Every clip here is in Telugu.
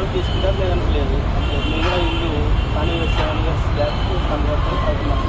లోన్ తీసుకుంటారు లేదంటే లేదు. కూడా ఇల్లు కానీ సెవెన్ ఇయర్స్ కన్వర్ట్ అవుతున్నాను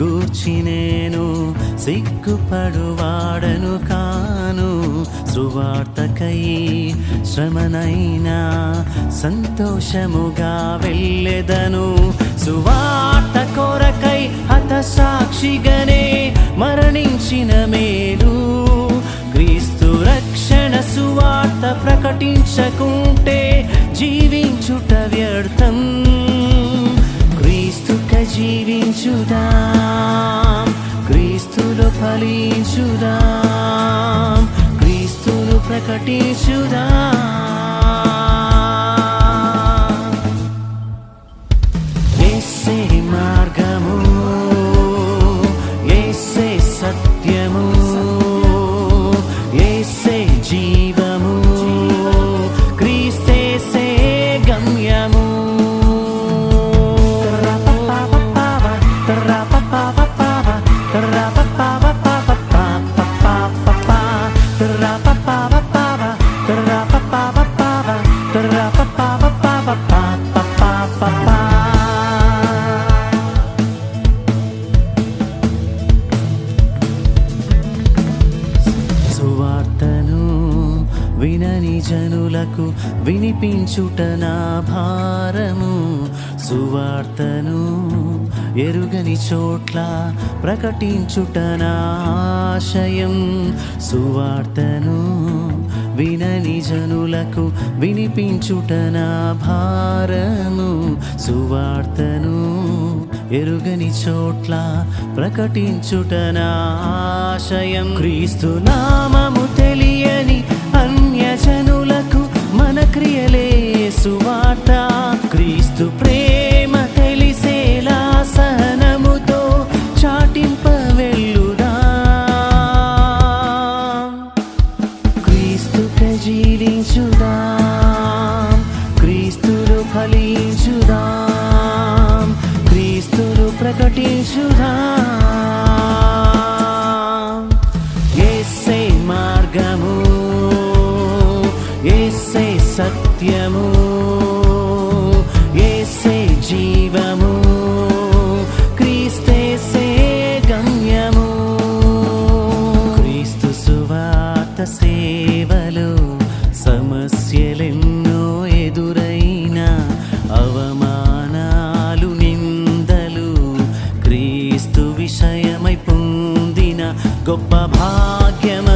గూర్చి నేను సిగ్గుపడువాడను కాను. సువార్తకై శ్రమనైనా సంతోషముగా వెళ్ళెదను. సువార్త కొరకై హత సాక్షిగనే మరణించిన మేలు. క్రీస్తు రక్షణ సువార్త ప్రకటించకుంటే జీవించుట వ్యర్థం. జీవించుదాం. క్రీస్తులు ఫలించుదాం. క్రీస్తులు ప్రకటించుదాం. యేసే మార్గము యేసే సత్యము వినని జనులకు వినిపించుట నా భారము. సువార్తను ఎరుగని చోట్ల ప్రకటించుట ఆశయం. సువార్తను వినని జనులకు వినిపించుట భారము. సువార్తను ఎరుగని చోట్ల ప్రకటించుట ఆశయం. క్రీస్తు నామము తెలియని అన్యజనులకు మన క్రియలే సువార్త. జీవించుదాం. క్రీస్తులు ఫలించుదాం. క్రీస్తులు ప్రకటించుదాం. ఎస్సే మార్గము ఎస్సే సత్యము. గొప్ప భాగ్యమ.